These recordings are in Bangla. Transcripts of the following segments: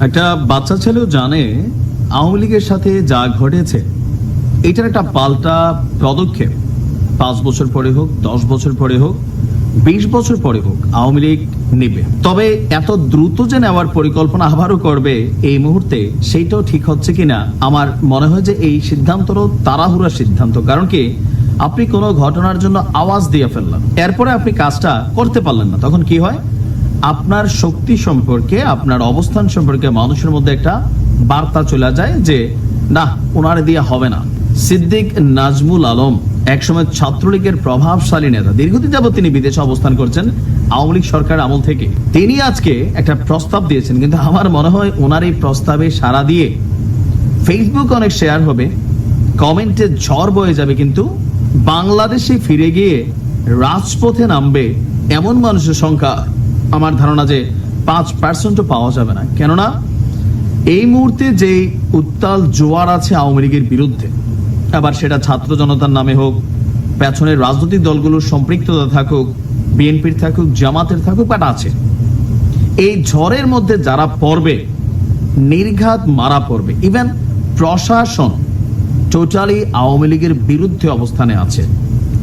একটা বাচ্চা ছেলেও জানে আওয়ামী লীগের সাথে যা ঘটেছে। এটার একটা পাল্টা পদক্ষেপ। পাঁচ বছর পরে হোক, দশ বছর পরে হোক, বিশ বছর পরে হোক, আওয়ামী লীগ নেবে। তবে এত দ্রুত যে নেওয়ার পরিকল্পনা আবারও করবে এই মুহূর্তে, সেইটাও ঠিক হচ্ছে কিনা, আমার মনে হয় যে এই সিদ্ধান্তটাও তাড়াহুড়া সিদ্ধান্ত। কারণ কি, আপনি কোনো ঘটনার জন্য আওয়াজ দিয়ে ফেললেন। এরপরে আপনি কাজটা করতে পারলেন না। তখন কি হয়? আপনার শক্তি সম্পর্কে, আপনার অবস্থান সম্পর্কে মানুষের মধ্যে একটা বার্তা চলে যায় যে, না ওনার দিয়ে হবে না। সিদ্দিক নাজমুল আলম, একসময় ছাত্রলীগের প্রভাবশালী নেতা, দীর্ঘদিন যাবত তিনি বিদেশে অবস্থান করছেন আওয়ামী লীগ সরকার আমল থেকে। তিনি আজকে একটা প্রস্তাব দিয়েছেন, কিন্তু আমার মনে হয় ওনার এই প্রস্তাবে সাড়া দিয়ে ফেসবুক অনেক শেয়ার হবে কমেন্টে ঝড় বয়ে যাবে, কিন্তু বাংলাদেশে ফিরে গিয়ে রাজপথে নামবে এমন মানুষের সংখ্যা আমার ধারণা যে পাঁচ পার্সেন্টও পাওয়া যাবে না। কেননা, এই মুহূর্তে যে উত্তাল জোয়ার আছে আওয়ামী লীগের বিরুদ্ধে, আবার সেটা ছাত্র জনতার নামে হোক, পেছনের রাজনৈতিক দলগুলোর সম্পৃক্ততা থাকুক, বিএনপির থাকুক, জামাতের থাকুক বাট আছে। এই ঝড়ের মধ্যে যারা পড়বে, নির্ঘাত মারা পড়বে ইভেন প্রশাসন টোটালি আওয়ামী লীগের বিরুদ্ধে অবস্থানে আছে।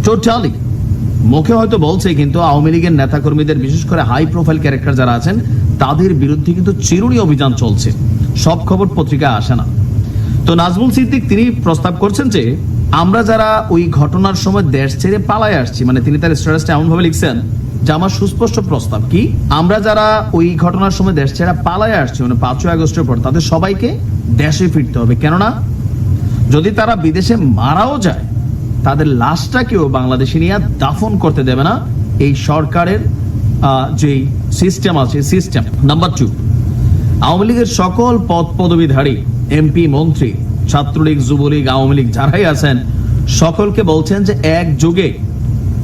টোটালি মুখে হয়তো বলছে, কিন্তু আওয়ামী লীগের নেতাকর্মীদের, বিশেষ করে হাই প্রোফাইল ক্যারেক্টার যারা আছেন, তাদের বিরুদ্ধে কিন্তু চিরুনি অভিযান চলছে। সব খবর পত্রিকায় আসে না। তো নাজমুল সিদ্দিক তিনি প্রস্তাব করছেন যে, আমরা যারা ওই ঘটনার সময় দেশ ছেড়ে পালায় আসছি মানে তিনি তার স্ট্যাটাসটা এমন ভাবে লিখছেন যে আমার সুস্পষ্ট প্রস্তাব কি? আমরা যারা ওই ঘটনার সময় দেশ ছেড়ে পালায় আসছি মানে পাঁচই আগস্টের পর, তাদের সবাইকে দেশে ফিরতে হবে। কেননা, যদি তারা বিদেশে মারাও যায় তাদের লাশটাকেও বাংলাদেশে নিয়ে দাফন করতে দেবে না এই সরকারের আহ, যে সিস্টেম আছে সিস্টেম নাম্বার টু আওয়ামী লীগের সকল পদ পদবীধারী এমপি মন্ত্রী ছাত্রলীগ যুবলীগ আওয়ামী লীগ যারাই আছেন সকলকে বলছেন যে এক যুগে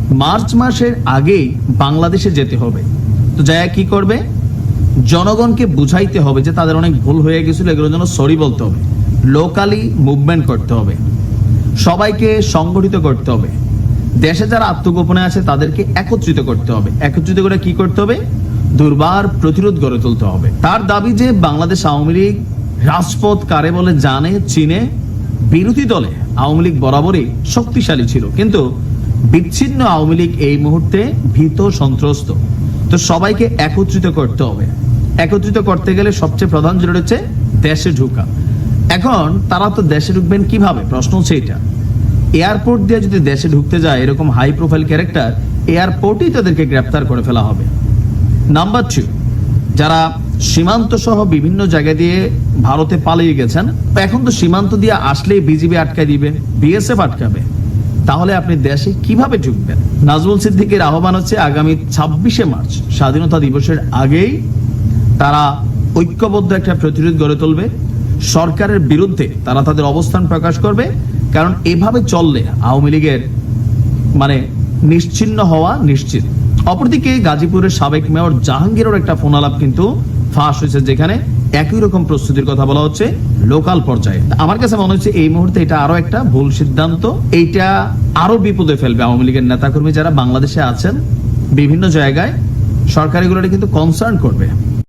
মার্চ মাসের আগেই বাংলাদেশে যেতে হবে। তো জায়া কি করবে? জনগণকে বুঝাইতে হবে যে তাদের অনেক ভুল হয়ে গেছিল এগুলোর জন্য সরি বলতে হবে। লোকালি মুভমেন্ট করতে হবে। সবাইকে সংগঠিত করতে হবে। দেশে যারা আত্মগোপনে আছে, তাদেরকে একত্রিত করতে হবে। একত্রিত করে কি করতে হবে? দুর্বার প্রতিরোধ গড়ে তুলতে হবে। তার দাবি যে বাংলাদেশ আওয়ামী লীগ রাজপথ কারে বলে জানে, চিনে, বিরোধী দলে আওয়ামী লীগ বরাবরই শক্তিশালী ছিল। কিন্তু বিচ্ছিন্ন আওয়ামী লীগ এই মুহূর্তে ভীত, সন্ত্রস্ত। তো সবাইকে একত্রিত করতে হবে। একত্রিত করতে গেলে সবচেয়ে প্রধান যেটা হচ্ছে দেশে ঢুকা। এখন তারা তো দেশে ঢুকবেন কীভাবে? প্রশ্ন হচ্ছে এটা এয়ারপোর্ট দিয়ে যদি দেশে ঢুকতে যায় এরকম হাই প্রোফাইল ক্যারেক্টার এয়ারপোর্টেই তাদেরকে গ্রেপ্তার করে ফেলা হবে। নাম্বার টু যারা সীমান্ত সহ বিভিন্ন জায়গা দিয়ে ভারতে পালিয়ে গেছেন, এখন তো সীমান্ত দিয়ে আসলেই বিজিবি আটকায় দিবে বিএসএফ আটকাবে। তাহলে আপনি দেশে কীভাবে ঢুকবেন? নাজমুল সিদ্দিকের আহ্বান হচ্ছে আগামী ছাব্বিশে মার্চ, স্বাধীনতা দিবসের আগেই তারা ঐক্যবদ্ধ একটা প্রতিরোধ গড়ে তুলবে। সরকারের বিরুদ্ধে তারা তাদের অবস্থান প্রকাশ করবে, কারণ এভাবে চললে আওয়ামী লীগের মানে নিশ্চিন্ন হওয়া নিশ্চিত। অপরদিকে গাজীপুরের সাবেক মেয়র জাহাঙ্গীরের একটা ফোন আলাপ কিন্তু ফাঁস হয়েছে, যেখানে একই রকম প্রস্তুতির কথা বলা হচ্ছে লোকাল পর্যায়ে। আমার কাছে মনে হচ্ছে এই মুহূর্তে এটা আরও একটা ভুল সিদ্ধান্ত। এইটা আরও বিপদে ফেলবে আওয়ামী লীগের নেতাকর্মী যারা বাংলাদেশে আছেন বিভিন্ন জায়গায়। সরকার কিন্তু কনসার্ন করবে।